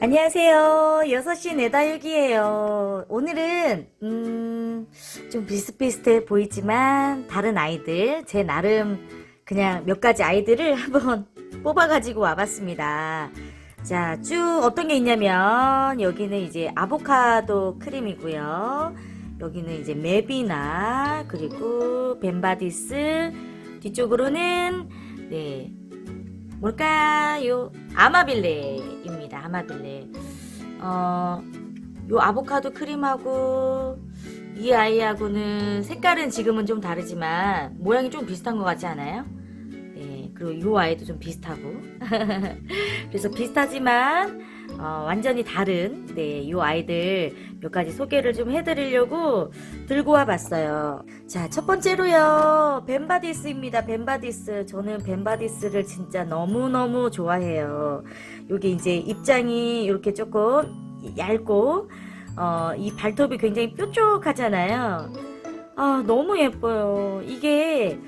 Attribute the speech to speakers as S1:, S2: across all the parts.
S1: 안녕하세요. 6시 내다육이에요. 오늘은, 음, 좀 비슷비슷해 보이지만, 다른 아이들, 제 나름 그냥 몇 가지 아이들을 한번 뽑아가지고 와봤습니다. 자, 쭉 어떤 게 있냐면, 여기는 이제 아보카도 크림이고요. 여기는 이제 메비나, 그리고 벤바디스, 뒤쪽으로는, 네, 뭘까요? 아마빌레입니다. 아마빌레. 어, 요 아보카도 크림하고 이 아이하고는 색깔은 지금은 좀 다르지만 모양이 좀 비슷한 것 같지 않아요? 네, 그리고 요 아이도 좀 비슷하고. 그래서 비슷하지만 어, 완전히 다른 네, 요 아이들 몇 가지 소개를 좀 해드리려고 들고 와봤어요. 자, 첫 번째로요. 벤바디스입니다. 벤바디스. 저는 벤바디스를 진짜 너무너무 좋아해요. 요게 이제 입장이 이렇게 조금 얇고, 어, 이 발톱이 굉장히 뾰족하잖아요. 아, 너무 예뻐요. 이게,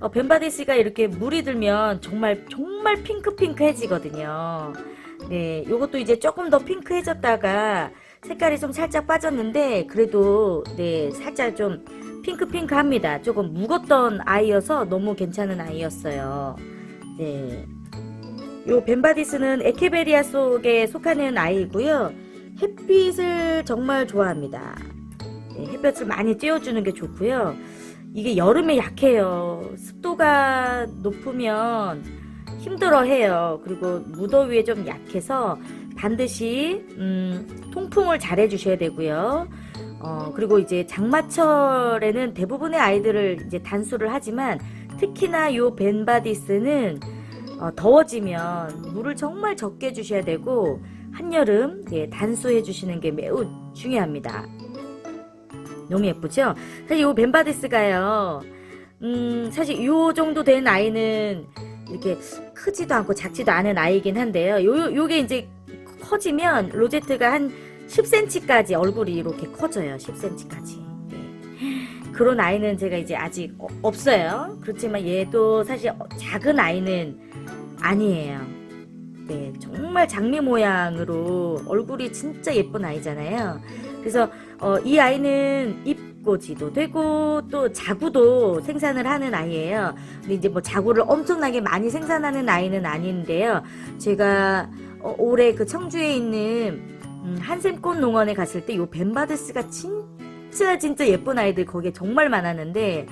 S1: 어, 벤바디스가 이렇게 물이 들면 정말, 정말 핑크핑크해지거든요. 네, 요것도 이제 조금 더 핑크해졌다가 색깔이 좀 살짝 빠졌는데, 그래도, 네, 살짝 좀 핑크핑크합니다. 조금 묵었던 아이여서 너무 괜찮은 아이였어요. 네. 요 벤바디스는 에케베리아 속에 속하는 아이고요. 햇빛을 정말 좋아합니다. 네, 햇볕을 많이 쬐어주는 게 좋고요. 이게 여름에 약해요. 습도가 높으면 힘들어해요. 그리고 무더위에 좀 약해서 반드시 음, 통풍을 잘 해주셔야 되고요. 어, 그리고 이제 장마철에는 대부분의 아이들을 이제 단수를 하지만 특히나 요 벤바디스는 어, 더워지면 물을 정말 적게 주셔야 되고 한여름 예, 단수해 주시는 게 매우 중요합니다. 너무 예쁘죠? 사실 요 벤바디스가요. 음, 사실 요 정도 된 아이는 이렇게 크지도 않고 작지도 않은 아이긴 한데요. 요 요게 이제 커지면 로제트가 한 10cm까지 얼굴이 이렇게 커져요. 10cm까지. 그런 아이는 제가 이제 아직 어- 없어요. 그렇지만 얘도 사실 어- 작은 아이는 아니에요. 네, 정말 장미 모양으로 얼굴이 진짜 예쁜 아이잖아요. 그래서 어, 이 아이는 입 꼬지도 되고 또 자구도 생산을 하는 아이예요. 근데 이제 뭐 자구를 엄청나게 많이 생산하는 아이는 아닌데요. 제가 어, 올해 그 청주에 있는 음, 한샘꽃 농원에 갔을 때 요 벤바드스가 진짜 진짜 예쁜 아이들 거기에 정말 많았는데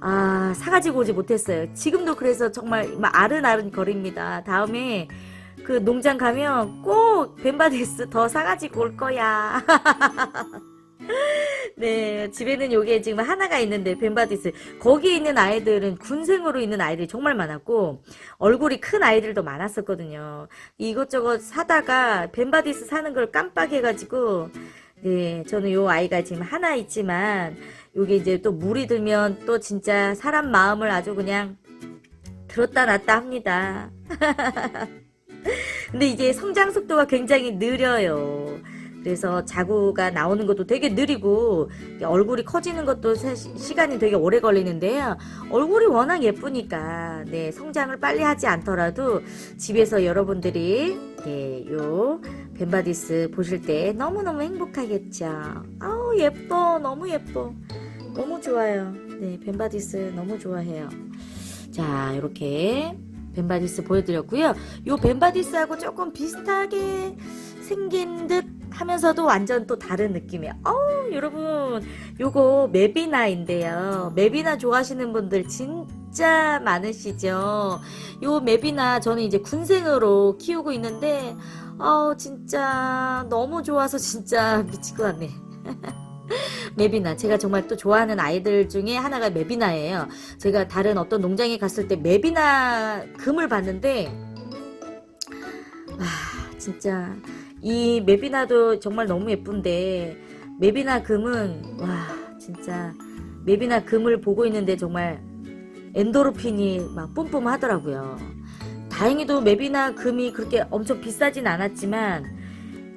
S1: 아 사가지고 오지 못했어요. 지금도 그래서 정말 막 아른아른 거립니다. 다음에 그 농장 가면 꼭 벤바디스 더 사가지고 올 거야. 네, 집에는 요게 지금 하나가 있는데 벤바디스 거기에 있는 아이들은 군생으로 있는 아이들이 정말 많았고 얼굴이 큰 아이들도 많았었거든요. 이것저것 사다가 벤바디스 사는 걸 깜빡해가지고 네, 저는 요 아이가 지금 하나 있지만 요게 이제 또 물이 들면 또 진짜 사람 마음을 아주 그냥 들었다 놨다 합니다. 근데 이제 성장 속도가 굉장히 느려요. 그래서 자구가 나오는 것도 되게 느리고 얼굴이 커지는 것도 시간이 되게 오래 걸리는데요. 얼굴이 워낙 예쁘니까 네, 성장을 빨리 하지 않더라도 집에서 여러분들이 네, 요 벤바디스 보실 때 너무너무 행복하겠죠. 아우 예뻐 너무 예뻐 너무 좋아요. 네 벤바디스 너무 좋아해요. 자 이렇게 벤바디스 보여드렸고요. 요 벤바디스하고 조금 비슷하게 생긴 듯 하면서도 완전 또 다른 느낌이에요. 어우, 여러분, 요거 메비나인데요. 메비나 좋아하시는 분들 진짜 많으시죠? 요 메비나 저는 이제 군생으로 키우고 있는데, 어우, 진짜 너무 좋아서 진짜 미칠 것 같네. 메비나. 제가 정말 또 좋아하는 아이들 중에 하나가 메비나예요. 제가 다른 어떤 농장에 갔을 때 메비나 금을 봤는데, 아, 진짜. 이 메비나도 정말 너무 예쁜데 메비나 금은 와 진짜 메비나 금을 보고 있는데 정말 엔도르핀이 막 뿜뿜 하더라고요. 다행히도 메비나 금이 그렇게 엄청 비싸진 않았지만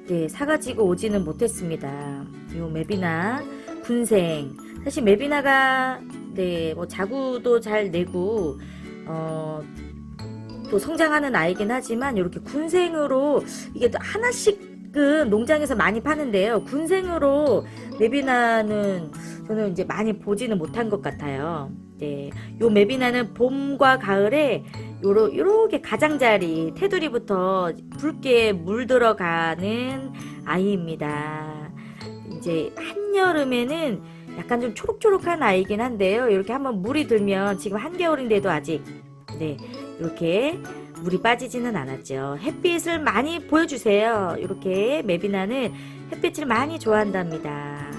S1: 네 사가지고 오지는 못했습니다. 요 메비나 군생 사실 메비나가 네 뭐 자구도 잘 내고 어 또 성장하는 아이긴 하지만 이렇게 군생으로 이게 또 하나씩은 농장에서 많이 파는데요. 군생으로 메비나는 저는 이제 많이 보지는 못한 것 같아요. 네, 요 메비나는 봄과 가을에 요러 요렇게 가장자리 테두리부터 붉게 물들어가는 아이입니다. 이제 한여름에는 약간 좀 초록초록한 아이긴 한데요. 이렇게 한번 물이 들면 지금 한겨울인데도 아직 네 이렇게 물이 빠지지는 않았죠. 햇빛을 많이 보여주세요. 이렇게 메비나는 햇빛을 많이 좋아한답니다.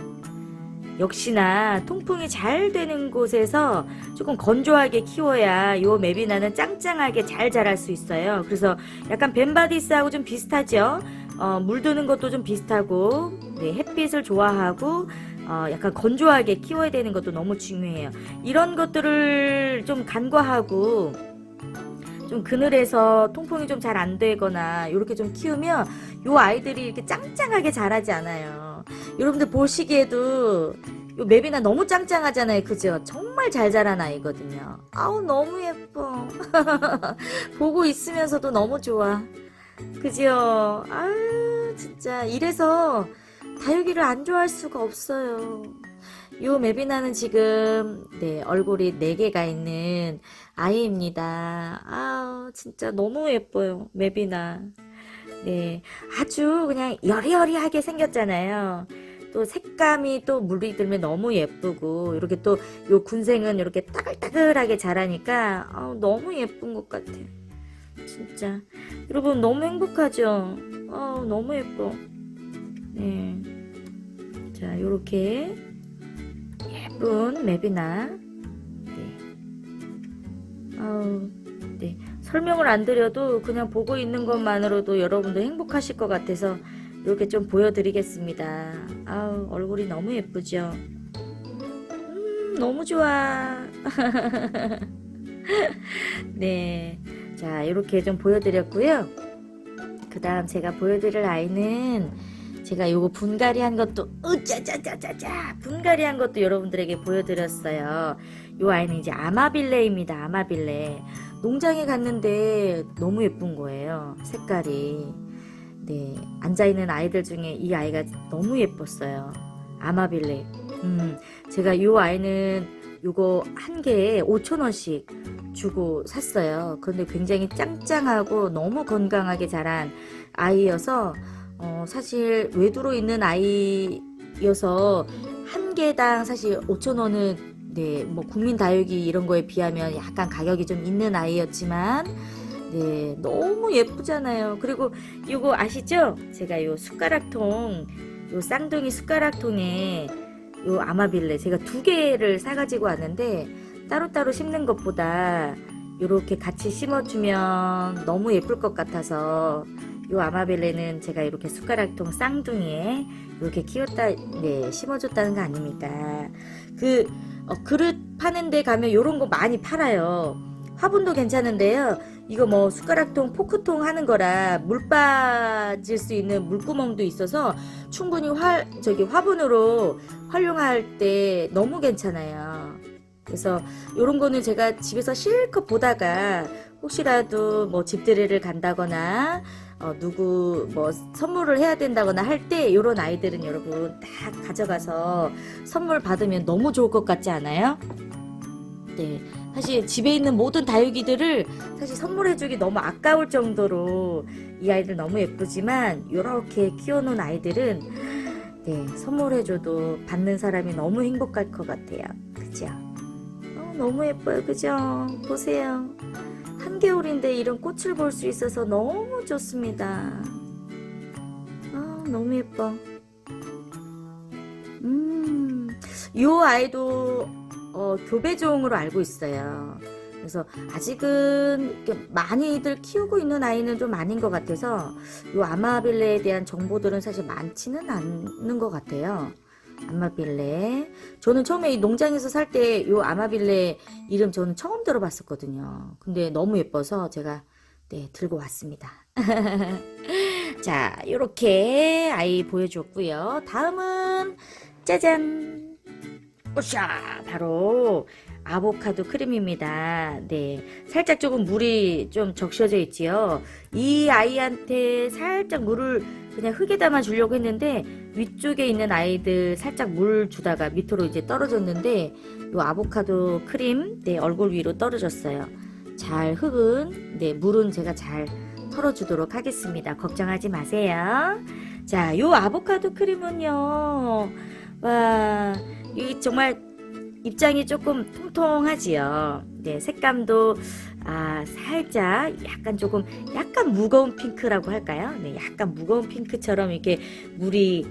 S1: 역시나 통풍이 잘 되는 곳에서 조금 건조하게 키워야 요 메비나는 짱짱하게 잘 자랄 수 있어요. 그래서 약간 벤바디스하고 좀 비슷하죠. 어, 물 드는 것도 좀 비슷하고 네, 햇빛을 좋아하고 어, 약간 건조하게 키워야 되는 것도 너무 중요해요. 이런 것들을 좀 간과하고 좀 그늘에서 통풍이 좀 잘 안 되거나 이렇게 좀 키우면 요 아이들이 이렇게 짱짱하게 자라지 않아요. 여러분들 보시기에도 요 맵이나 너무 짱짱하잖아요. 그죠? 정말 잘 자란 아이거든요. 아우 너무 예뻐. 보고 있으면서도 너무 좋아. 그죠? 아유 진짜 이래서 다육이를 안 좋아할 수가 없어요. 요 메비나는 지금 네 얼굴이 네 개가 있는 아이입니다. 아 진짜 너무 예뻐요 메비나. 네 아주 그냥 여리여리하게 생겼잖아요. 또 색감이 또 물이 들면 너무 예쁘고 이렇게 또 요 군생은 이렇게 따글따글하게 자라니까 아우, 너무 예쁜 것 같아. 진짜 여러분 너무 행복하죠? 아우 너무 예뻐. 네. 자 요렇게 예쁜 맵이나 네. 네 설명을 안 드려도 그냥 보고 있는 것만으로도 여러분도 행복하실 것 같아서 이렇게 좀 보여드리겠습니다. 아우 얼굴이 너무 예쁘죠? 음 너무 좋아. 네, 자 이렇게 좀 보여드렸고요. 그 다음 제가 보여드릴 아이는 제가 요거 분갈이 한 것도 으짜짜짜짜짜 분갈이 한 것도 여러분들에게 보여드렸어요. 요 아이는 이제 아마빌레입니다. 아마빌레 농장에 갔는데 너무 예쁜 거예요. 색깔이 네 앉아 있는 아이들 중에 이 아이가 너무 예뻤어요. 아마빌레. 음 제가 요 아이는 요거 한 개에 5천 원씩 주고 샀어요. 그런데 굉장히 짱짱하고 너무 건강하게 자란 아이여서 어, 사실 외두로 있는 아이여서 한 개당 사실 5천 원은 네, 뭐 국민 다육이 이런 거에 비하면 약간 가격이 좀 있는 아이였지만 네, 너무 예쁘잖아요. 그리고 이거 아시죠? 제가 요 숟가락통 요 쌍둥이 숟가락통에 요 아마빌레 제가 두 개를 사가지고 왔는데 따로따로 심는 것보다 이렇게 같이 심어주면 너무 예쁠 것 같아서 요 아마빌레는 제가 이렇게 숟가락통 쌍둥이에 이렇게 키웠다, 네, 심어줬다는 거 아닙니까? 그, 어, 그릇 파는 데 가면 요런 거 많이 팔아요. 화분도 괜찮은데요. 이거 뭐 숟가락통, 포크통 하는 거라 물 빠질 수 있는 물구멍도 있어서 충분히 활, 저기 화분으로 활용할 때 너무 괜찮아요. 그래서 요런 거는 제가 집에서 실컷 보다가 혹시라도 뭐 집들이를 간다거나 어, 누구 뭐 선물을 해야 된다거나 할때 요런 아이들은 여러분 딱 가져가서 선물 받으면 너무 좋을 것 같지 않아요? 네. 사실 집에 있는 모든 다육이들을 사실 선물해주기 너무 아까울 정도로 이 아이들 너무 예쁘지만 이렇게 키워놓은 아이들은 네 선물해줘도 받는 사람이 너무 행복할 것 같아요. 그죠? 어, 너무 예뻐요. 그죠? 보세요. 한겨울인데 이런 꽃을 볼 수 있어서 너무 좋습니다. 아, 너무 예뻐. 음, 요 아이도 어, 교배종으로 알고 있어요. 그래서 아직은 많이들 키우고 있는 아이는 좀 아닌 것 같아서 요 아마빌레에 대한 정보들은 사실 많지는 않는 것 같아요. 아마빌레. 저는 처음에 이 농장에서 살 때 요 아마빌레 이름 저는 처음 들어봤었거든요. 근데 너무 예뻐서 제가 네, 들고 왔습니다. 자, 요렇게 아이 보여줬고요. 다음은 짜잔. 오샤! 바로 아보카도 크림입니다. 네. 살짝 조금 물이 좀 적셔져 있지요. 이 아이한테 살짝 물을 그냥 흙에다만 주려고 했는데 위쪽에 있는 아이들 살짝 물 주다가 밑으로 이제 떨어졌는데 요 아보카도 크림 네, 얼굴 위로 떨어졌어요. 잘 흙은 네, 물은 제가 잘 털어주도록 하겠습니다. 걱정하지 마세요. 자, 요 아보카도 크림은요. 와, 이 정말 입장이 조금 통통하지요. 네, 색감도 아, 살짝 약간 조금 약간 무거운 핑크라고 할까요? 네, 약간 무거운 핑크처럼 이렇게 물이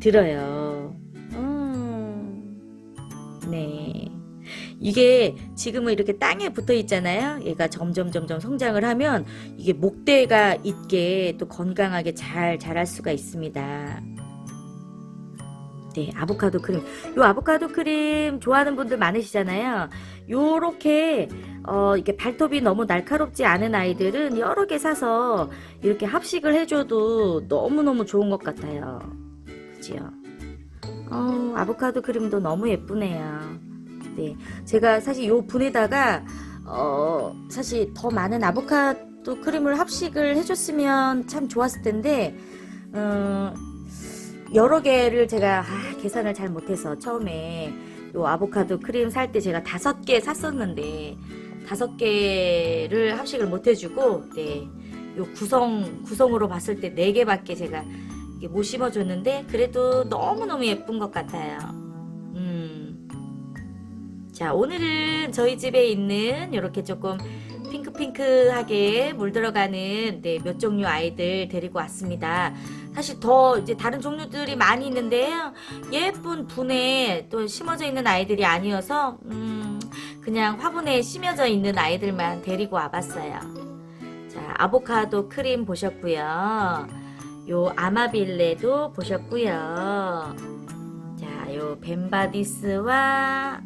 S1: 들어요. 음, 네. 이게 지금은 이렇게 땅에 붙어 있잖아요. 얘가 점점 점점 성장을 하면 이게 목대가 있게 또 건강하게 잘 자랄 수가 있습니다. 네, 아보카도 크림. 요 아보카도 크림 좋아하는 분들 많으시잖아요. 요렇게 어 이게 발톱이 너무 날카롭지 않은 아이들은 여러 개 사서 이렇게 합식을 해줘도 너무너무 좋은 것 같아요. 그지요? 어, 아보카도 크림도 너무 예쁘네요. 네, 제가 사실 요 분에다가 어 사실 더 많은 아보카도 크림을 합식을 해줬으면 참 좋았을 텐데 어, 여러 개를 제가 아, 계산을 잘 못해서 처음에 요 아보카도 크림 살 때 제가 다섯 개 샀었는데 다섯 개를 합식을 못 해주고 네, 요 구성 구성으로 봤을 때 네 개밖에 제가 못 심어줬는데 그래도 너무 너무 예쁜 것 같아요. 음. 자 오늘은 저희 집에 있는 이렇게 조금 핑크핑크하게 물 들어가는 네, 몇 종류 아이들 데리고 왔습니다. 사실 더 이제 다른 종류들이 많이 있는데요. 예쁜 분에 또 심어져 있는 아이들이 아니어서 음, 그냥 화분에 심어져 있는 아이들만 데리고 와봤어요. 자, 아보카도 크림 보셨고요. 요 아마빌레도 보셨고요. 자, 요 벤바디스와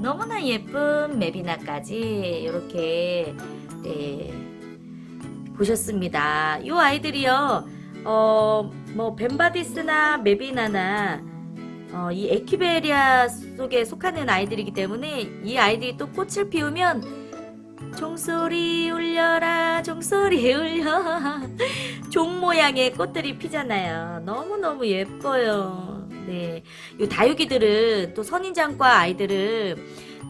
S1: 너무나 예쁜 메비나까지 이렇게 네, 보셨습니다. 요 아이들이요. 어, 뭐 벤바디스나 메비나나 어, 이 에키베리아 속에 속하는 아이들이기 때문에 이 아이들이 또 꽃을 피우면 종소리 울려라 종소리 울려 종 모양의 꽃들이 피잖아요 너무너무 예뻐요 네, 요 다육이들은 또 선인장과 아이들은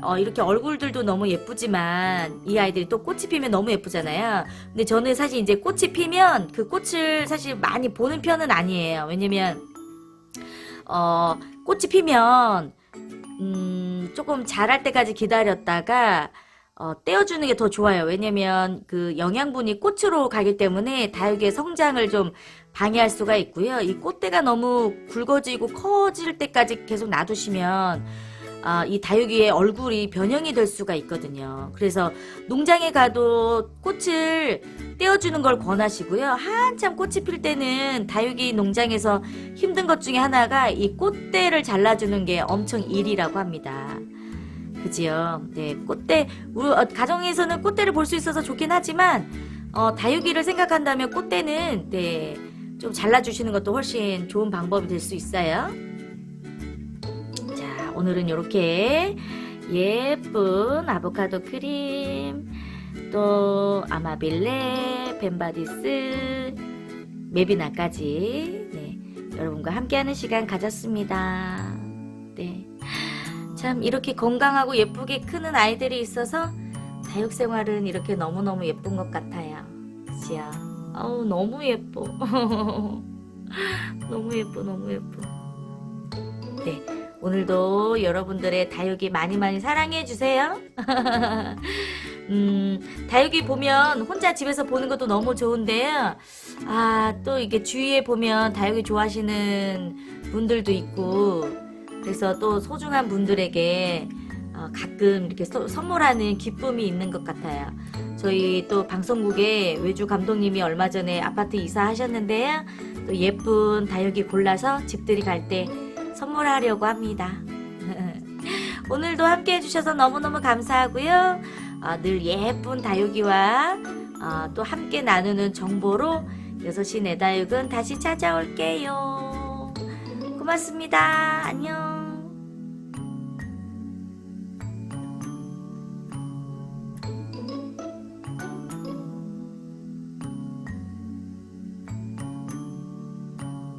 S1: 어, 이렇게 얼굴들도 너무 예쁘지만 이 아이들이 또 꽃이 피면 너무 예쁘잖아요. 근데 저는 사실 이제 꽃이 피면 그 꽃을 사실 많이 보는 편은 아니에요. 왜냐면 어, 꽃이 피면 음, 조금 자랄 때까지 기다렸다가 어, 떼어주는 게 더 좋아요. 왜냐면 그 영양분이 꽃으로 가기 때문에 다육이의 성장을 좀 방해할 수가 있고요. 이 꽃대가 너무 굵어지고 커질 때까지 계속 놔두시면 아, 이 다육이의 얼굴이 변형이 될 수가 있거든요. 그래서 농장에 가도 꽃을 떼어주는 걸 권하시고요. 한참 꽃이 필 때는 다육이 농장에서 힘든 것 중에 하나가 이 꽃대를 잘라주는 게 엄청 일이라고 합니다. 그지요? 네, 꽃대, 우리 어, 가정에서는 꽃대를 볼 수 있어서 좋긴 하지만, 어, 다육이를 생각한다면 꽃대는, 네, 좀 잘라주시는 것도 훨씬 좋은 방법이 될 수 있어요. 자, 오늘은 이렇게 예쁜 아보카도 크림, 또 아마빌레, 벤바디스, 메비나까지, 네, 여러분과 함께하는 시간 가졌습니다. 네. 참 이렇게 건강하고 예쁘게 크는 아이들이 있어서 다육 생활은 이렇게 너무너무 예쁜 것 같아요. 그치 요? 어우 너무 예뻐. 너무 예뻐 너무 예뻐. 네 오늘도 여러분들의 다육이 많이 많이 사랑해 주세요. 음 다육이 보면 혼자 집에서 보는 것도 너무 좋은데요. 아 또 이게 주위에 보면 다육이 좋아하시는 분들도 있고 그래서 또 소중한 분들에게 어, 가끔 이렇게 서- 선물하는 기쁨이 있는 것 같아요. 저희 또 방송국에 외주 감독님이 얼마 전에 아파트 이사하셨는데요. 또 예쁜 다육이 골라서 집들이 갈 때 선물하려고 합니다. 오늘도 함께 해주셔서 너무너무 감사하고요. 어, 늘 예쁜 다육이와 어, 또 함께 나누는 정보로 6시 내 다육은 다시 찾아올게요. 고맙습니다. 안녕.